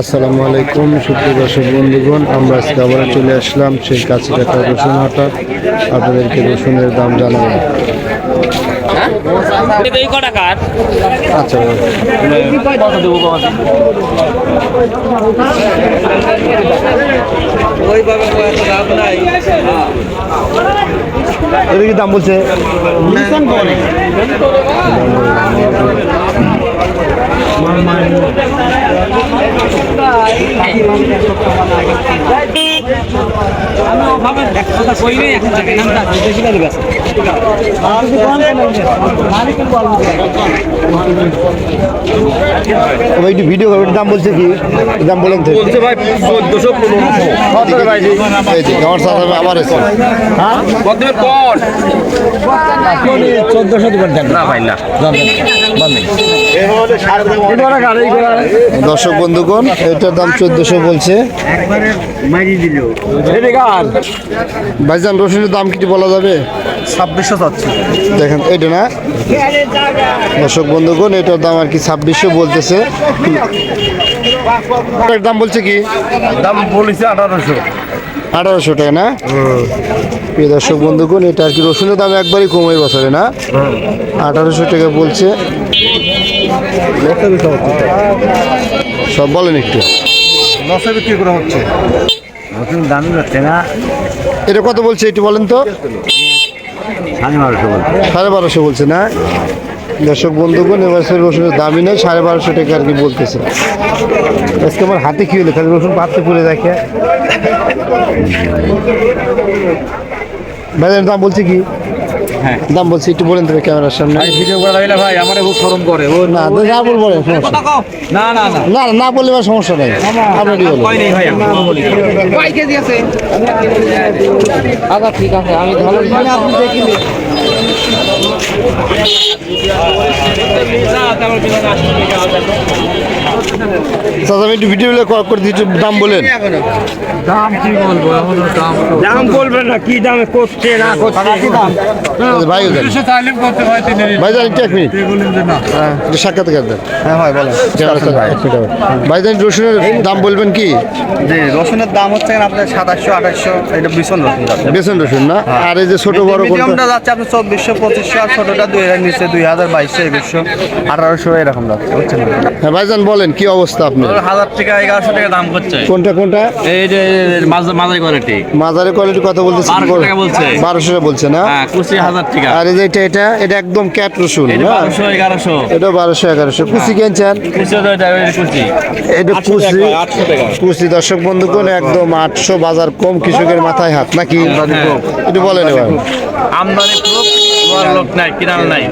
আসসালামু আলাইকুম সুপ্রিয় দর্শক বন্ধুগণ আমরা আজকে আবার চলে আসলাম সেই কাছে একটা রসুন হাটা আপনাদেরকে রসুনের দাম জানাব। আচ্ছা এটা কি দাম বলছে? আমি ওভাবে কথা কই নাই এখন জানি নামটা বেশি লাগে গেছে একটু ভিডিও করবেন দাম বলছে কি? দাম বলেন তো। বলছে ভাই চোদ্দশো পনেরোশো ভাই? আমার সাথে আবার এসে। কর চোদ্দশো দিবেন না ভাই না। দর্শক বন্ধুগণ এটার দাম চোদ্দশো বলছে। ভাইজান রসুনের দাম কি বলা যাবে? ছাব্বিশশো চাচ্ছি দেখেন এটা না? দর্শক বন্ধুগণ এটার দাম আর কি ছাব্বিশশো বলতেছে। দাম বলছে কি? দাম বলেছে আঠারোশো। আঠারোশো টাকা না? প্রিয় দর্শক বন্ধুগণ এটা আর কি রসুনের দাম একবারই কমে বছরে না? আঠারোশো টাকা বলছে। সব বলেন একটু। লসে বিক্রি করা হচ্ছে। নতুন দামি যাচ্ছে না। এটা কত বলছে একটু বলেন তো? সাড়ে বারোশো বলছে। সাড়ে বারোশো বলছে না? দর্শক বন্ধুগণ এবছর রসুনের দামই নেই সাড়ে বারোশো টাকা আর কি বলতেছে। আজকে আমার হাতে কি হলো? খালি রসুন পাততে পড়ে দেখে। ভাইয়ের দাম বলছে কি হ্যাঁ। দাম বলছে একটু বলেন তবে ক্যামেরার সামনে ভিডিও করে লাগলে ভাই আমার খুব শরম করে ও না তো না বলব না, না না না না না, না বললে আর সমস্যা নেই আপনারই বলো কয় নেই ভাই আমি বলি আচ্ছা ঠিক আছে আমি ভালো চাচা আমি একটু ভিডিও করে একটু দাম বলেন। দাম বলবেন না কি দামে করছে না করছে? ভাই ভাইজান একটু এক মিনিট। হ্যাঁ, একটু সাক্ষাৎকার দেন। হ্যাঁ ভাই বলেন। ভাইজান রসুনের দাম বলবেন কি? যে রসুনের দাম হচ্ছে আপনার সাতাশশো আঠাশশো এটা ভীষণ রসুন যাচ্ছে বেসন রসুন না? আর এই যে ছোট বড় মিডিয়ামটা যাচ্ছে আপনার চব্বিশশো পঁচিশশো আর ছোটটা দুই হাজার নিচে দুই হাজার বাইশশো একুশশো আঠারোশো এরকম যাচ্ছে হ্যাঁ ভাইজান বলেন। কি অবস্থা আপনার? হাজার টাকা এগারোশো টাকা দাম করছে। কোনটা কোনটা? এই যে মাঝারি কোয়ালিটি মাজারে কোয়ালিটি কত বলতেছে বারোশো টাকা বলছে। না? হ্যাঁ কুচি হাজার টাকা। আর এই যে এটা এটা এটা একদম ক্যাট রসুন এটা হ্যাঁ? বারোশো এগারোশো। এটা বারোশো এগারোশো। কুচি কিনছেন? এটা কুচি। কুচি। দর্শক বন্ধুগণ একদম আটশো বাজার কম কৃষকের মাথায় হাত নাকি? হ্যাঁ। একটু বলেন এবার। আমদানি খুব লোক নাই কিনার নাই।